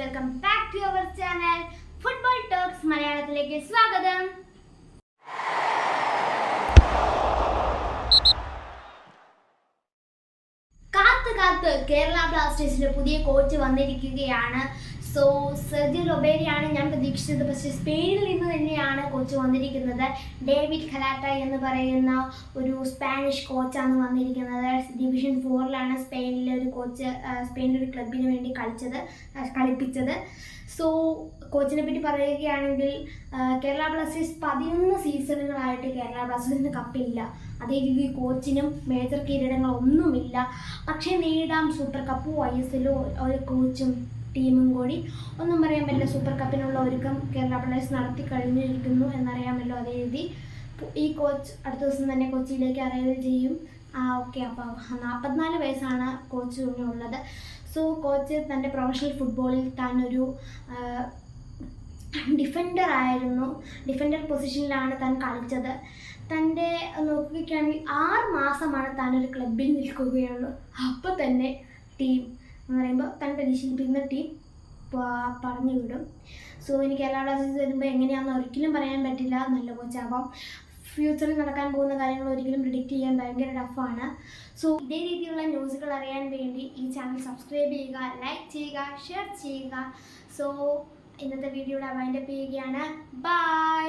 Welcome back to our channel football talks മലയാളത്തിലേക്ക് സ്വാഗതം. കേരള ബ്ലാസ്റ്റേഴ്സിന്റെ പുതിയ കോച്ച് വന്നിരിക്കുകയാണ്. സോ സെർജി റൊബേരിയാണ് ഞാൻ പ്രതീക്ഷിച്ചത്. പക്ഷേ സ്പെയിനിൽ നിന്ന് തന്നെയാണ് കോച്ച് വന്നിരിക്കുന്നത്. ഡേവിഡ് ഖലാട്ട എന്ന് പറയുന്ന ഒരു സ്പാനിഷ് കോച്ചാണ് വന്നിരിക്കുന്നത്. ഡിവിഷൻ ഫോറിലാണ് സ്പെയിനിൽ കോച്ച് സ്പെയിനിലെ ഒരു ക്ലബിന് വേണ്ടി കളിച്ചത് കളിപ്പിച്ചത്. സോ കോച്ചിനെ പറ്റി പറയുകയാണെങ്കിൽ കേരള ബ്ലാസ്റ്റേഴ്സ് പതിനൊന്ന് സീസണുകളായിട്ട് കേരള ബ്ലാസ്റ്റേഴ്സിന് കപ്പില്ല. അതേ രീതി കോച്ചിനും മേജർ കിരീടങ്ങളൊന്നുമില്ല. പക്ഷേ നേടാം സൂപ്പർ കപ്പും ഐ എസ് എല്ലോ ഒരു കോച്ചും ടീമും കൂടി. ഒന്നും പറയാൻ പറ്റില്ല സൂപ്പർ കപ്പിനുള്ള ഒരുക്കം കേരള ബ്ലാസ്റ്റേഴ്സ് നടത്തി കഴിഞ്ഞിരിക്കുന്നു എന്നറിയാമല്ലോ. അതേ രീതി ഈ കോച്ച് അടുത്ത ദിവസം തന്നെ കൊച്ചിയിലേക്ക് അറൈവ് ചെയ്യും. ആ ഓക്കെ അപ്പം നാൽപ്പത്തിനാല് വയസ്സാണ് കോച്ച് കോച്ചിന് ഉള്ളത്. സോ കോച്ച് തന്റെ പ്രൊഫഷണൽ ഫുട്ബോളിൽ താൻ ഒരു ഡിഫൻഡർ ആയിരുന്നു. ഡിഫൻഡർ പൊസിഷനിലാണ് താൻ കളിച്ചത്. തന്റെ നോക്കുകയാണെങ്കിൽ ആറ് മാസമാണ് താൻ ഒരു ക്ലബിൽ നിൽക്കുകയുള്ളൂ. അപ്പോൾ തന്നെ ടീം എന്ന് പറയുമ്പോൾ താൻ പരിശീലിപ്പിക്കുന്ന ടീം പറഞ്ഞു വിടും സോ ഇനി കേരള ബ്ലാസ്റ്റേഴ്സ് വരുമ്പോൾ എങ്ങനെയാണെന്ന് ഒരിക്കലും പറയാൻ പറ്റില്ല. നല്ല കോച്ചാവാം. ഫ്യൂച്ചറിൽ നടക്കാൻ പോകുന്ന കാര്യങ്ങൾ ഒരിക്കലും പ്രിഡിക്റ്റ് ചെയ്യാൻ ഭയങ്കര ടഫാണ് സോ ഇതേ രീതിയിലുള്ള ന്യൂസുകൾ അറിയാൻ വേണ്ടി ഈ ചാനൽ സബ്സ്ക്രൈബ് ചെയ്യുക ലൈക്ക് ചെയ്യുക ഷെയർ ചെയ്യുക. സോ ഇന്നത്തെ വീഡിയോയുടെ വൈൻഡപ്പ് ചെയ്യുകയാണ്. ബൈ